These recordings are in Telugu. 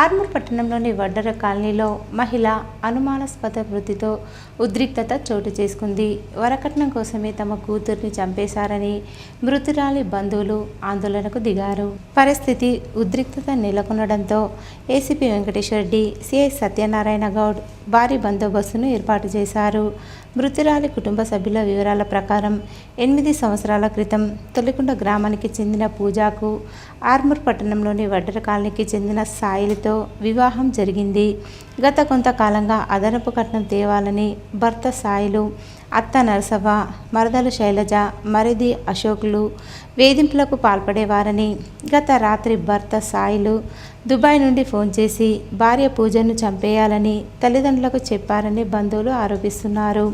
ఆర్మూర్ పట్టణంలోని వడ్డర కాలనీలో మహిళ అనుమానాస్పద వృత్తితో ఉద్రిక్తత చోటు చేసుకుంది. వరకట్నం కోసమే తమ కూతుర్ని చంపేశారని మృతురాలి బంధువులు ఆందోళనకు దిగారు. పరిస్థితి ఉద్రిక్తత నెలకొనడంతో ఏసీపీ వెంకటేశ్వరరెడ్డి సిఐ సత్యనారాయణ గౌడ్ భారీ బందోబస్తును ఏర్పాటు చేశారు. మృతురాలి కుటుంబ సభ్యుల వివరాల ప్రకారం ఎనిమిది సంవత్సరాల క్రితం తొలికొండ గ్రామానికి చెందిన పూజాకు ఆర్మూర్ పట్టణంలోని వడ్డర కాలనీకి చెందిన అమ్మాయితో వివాహం జరిగింది. గత కొంతకాలంగా అదనపు కట్నం తేవాలని భర్త సాయిలు అత్త నరసవ్వ మరదలు శైలజ మరిది అశోకులు వేధింపులకు పాల్పడేవారని గత రాత్రి భర్త సాయిలు దుబాయ్ నుండి ఫోన్ చేసి భార్య పూజను చంపేయాలని తల్లిదండ్రులకు చెప్పారని బంధువులు ఆరోపిస్తున్నారు.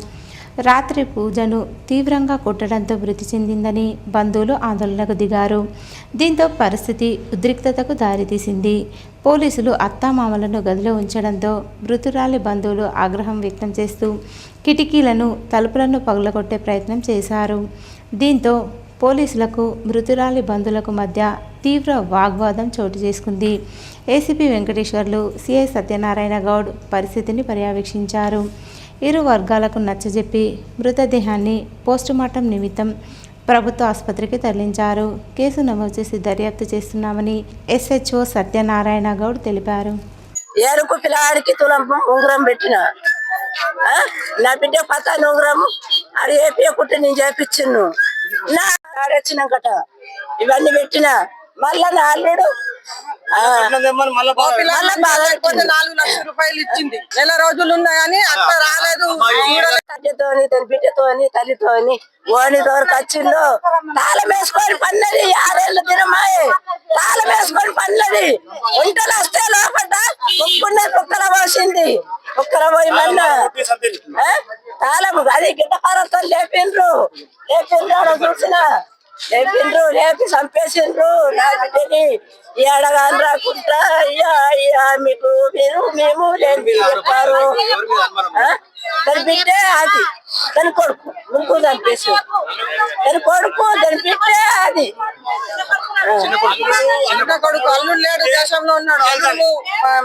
రాత్రి పూజను తీవ్రంగా కొట్టడంతో మృతి చెందిందని బంధువులు ఆందోళనకు దిగారు. దీంతో పరిస్థితి ఉద్రిక్తతకు దారితీసింది. పోలీసులు అత్తామామలను గదిలో ఉంచడంతో మృతురాలి బంధువులు ఆగ్రహం వ్యక్తం చేస్తూ కిటికీలను తలుపులను పగులగొట్టే ప్రయత్నం చేశారు. దీంతో పోలీసులకు మృతురాలి బంధువులకు మధ్య తీవ్ర వాగ్వాదం చోటు చేసుకుంది. ఏసీపీ వెంకటేశ్వర్లు సిఐ సత్యనారాయణ గౌడ్ పరిస్థితిని పర్యవేక్షించారు. ఇరు వర్గాలకు నచ్చజెప్పి మృతదేహాన్ని పోస్టుమార్టం నిమిత్తం ప్రభుత్వ ఆసుపత్రికి తరలించారు. కేసు నమోదు చేసి దర్యాప్తు చేస్తున్నామని ఎస్హెచ్ఓ సత్యనారాయణ గౌడ్ తెలిపారు. ఏరుకు పిల్లడికి తులం ఉంగరం పెట్టిన నా బిడ్డ పతాను ఉంగరం అది ఏపీయకుంటే నేను చేపించిండు. నా ఆడొచ్చినాకట ఇవన్నీ పెట్టిన మళ్ళా నా అల్లుడు మళ్ళా నాలుగు లక్షల రూపాయలు ఇచ్చింది. నెల రోజులు ఉన్నాయని అట్లా రాలేదు. తల్లితోని తన బిడ్డతోని తల్లితోని ఓని దొరకు వచ్చిండు తాళం వేసుకొని పన్నది ఆరేళ్ళు తినమాయి. తాళం వేసుకొని పన్నది. ఒంటలు వస్తే లోపల కుక్కున్న కుక్కల పోసింది. కుక్కల పోయి మన్న ఆ? తాళం అది గిడ్డపారతో లేపిండ్రు. లేపిండ్రు ఆడ చూసిన. లేపిండ్రు లేపి చంపేసిండ్రు. నా బిడ్డని ఈ అడగాని రాకుండా అయ్యా అయ్యా మీకు మీరు మేము లేని చెప్పారు ఆ? దాని బిడ్డే అది. దాని కొడుకు. ముగ్గురు చంపేసి దాని కొడుకు దాని బిడ్డే అది. చిన్న కొడుకు. అల్లుడు లేడు దేశంలో ఉన్నాడు. అల్లుడు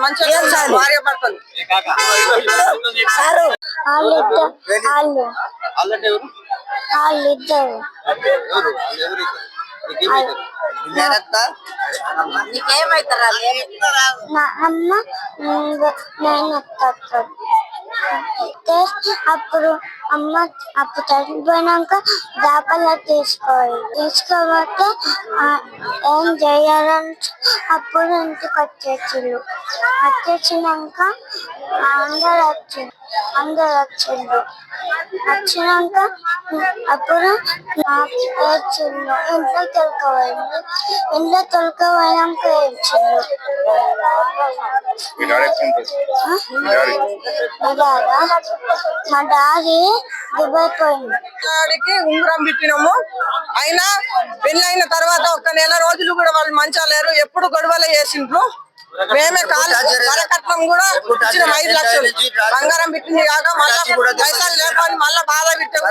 మంచిగా భార్య భర్తలు. వాళ్ళిద్దరు. వాళ్ళు వాళ్ళిద్దరు నీకేమైతారా? మా అమ్మ నేను అప్పుడు అమ్మ అప్పుడు చనిపోయినాక దాఖలా తీసుకోవాలి. తీసుకోబోతే ఏం చేయాలని అప్పుడు ఇంటికి వచ్చేసిండు వచ్చేసినాక అందరు వచ్చిండు అందరు వచ్చిండు వచ్చినాక అప్పుడు నాకు ఏడ్చిండు ఇంట్లో తొలకపోయింది. ఇంట్లో తొలకపోయినాక ఏడ్చిండు మా డాడా? మా డాడీ దుబాయ్ పోయింది వాడికి ఉంగరం పెట్టినాము అయినా పెళ్ళైన తర్వాత ఒక్క నెల రోజులు కూడా వాళ్ళు మంచిగా లేరు. ఎప్పుడు గొడవలు చేసిండ్రు. మేమే కాలు వరకట్నం కూడా ఇచ్చిన ఐదు లక్షలు. బంగారం పెట్టింది కాక మళ్ళా పైసలు లేకపోతే మళ్ళా బాధ పెట్టే.